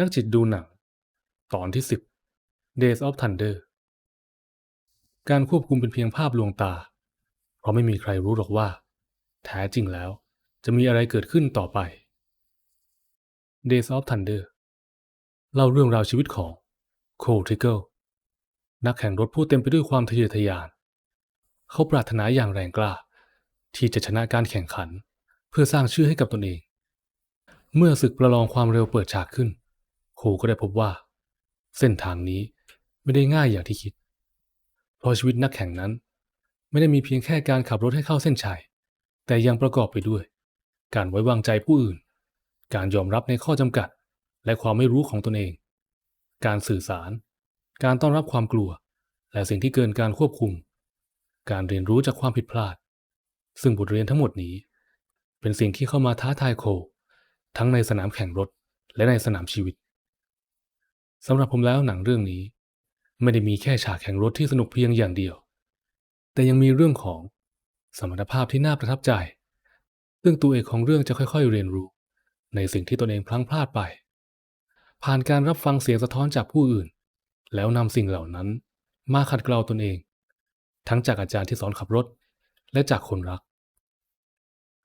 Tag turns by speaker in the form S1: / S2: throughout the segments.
S1: นักจิตดูหนัง ตอนที่ 10 Days of Thunder การควบคุมเป็นเพียงภาพลวงตา เพราะไม่มีใครรู้หรอกว่า แท้จริงแล้วจะมีอะไรเกิดขึ้นต่อไป Days of Thunder เล่าเรื่องราวชีวิตของโคลทริเกิลนักแข่งรถผู้เต็มไปด้วยความทะเยอทะยาน เขาปรารถนาอย่างแรงกล้า ที่จะชนะการแข่งขัน เพื่อสร้างชื่อให้กับตนเอง เมื่อศึกประลองความเร็วเปิดฉากขึ้น โคก็ได้พบว่า เส้นทางนี้ไม่ได้ง่ายอย่างที่คิด เพราะชีวิตนักแข่งนั้น ไม่ได้มีเพียงแค่การขับรถให้เข้าเส้นชัย แต่ยังประกอบไปด้วย การไว้วางใจผู้อื่น การยอมรับในข้อจำกัด และความไม่รู้ของตนเอง การสื่อสาร การต้อนรับความกลัว และสิ่งที่เกินการควบคุม การเรียนรู้จากความผิดพลาด ซึ่งบทเรียนทั้งหมดนี้ เป็นสิ่งที่เข้ามาท้าทายโค ทั้งในสนามแข่งรถและในสนามชีวิต สำหรับผมแล้วหนังเรื่องนี้ ไม่ได้มีแค่ฉากแข่งรถที่สนุกเพียงอย่างเดียว แต่ยังมีเรื่องของสมรรถภาพที่น่าประทับใจ ซึ่งตัวเอกของเรื่องจะค่อยๆ เรียนรู้ ในสิ่งที่ตนเองพลั้งพลาดไป ผ่านการรับฟังเสียงสะท้อนจากผู้อื่น แล้วนำสิ่งเหล่านั้น มาขัดเกลาตนเอง ทั้งจากอาจารย์ที่สอนขับรถ และจากคนรัก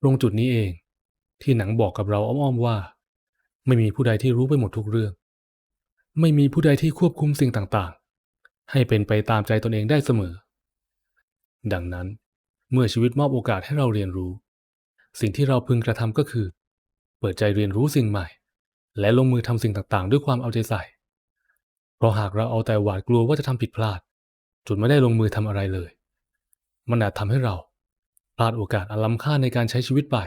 S1: ตรงจุดนี้เองที่หนังบอกกับเราอ้อมๆว่า ไม่มีผู้ใดที่รู้ไปหมดทุกเรื่อง ไม่มีผู้ใดที่ควบคุมสิ่งต่างๆ ให้เป็นไปตามใจตนเองได้เสมอ ดังนั้น เมื่อชีวิตมอบโอกาสให้เราเรียนรู้ สิ่งที่เราพึงกระทำก็คือ เปิดใจเรียนรู้สิ่งใหม่ และลงมือทำสิ่งต่างๆ ด้วยความเอาใจใส่ เพราะหากเราเอาแต่หวาดกลัวว่าจะทำผิดพลาด จนไม่ได้ลงมือทำอะไรเลย มันอาจทำให้เราพลาดโอกาสอันล้ำค่าในการใช้ชีวิตไป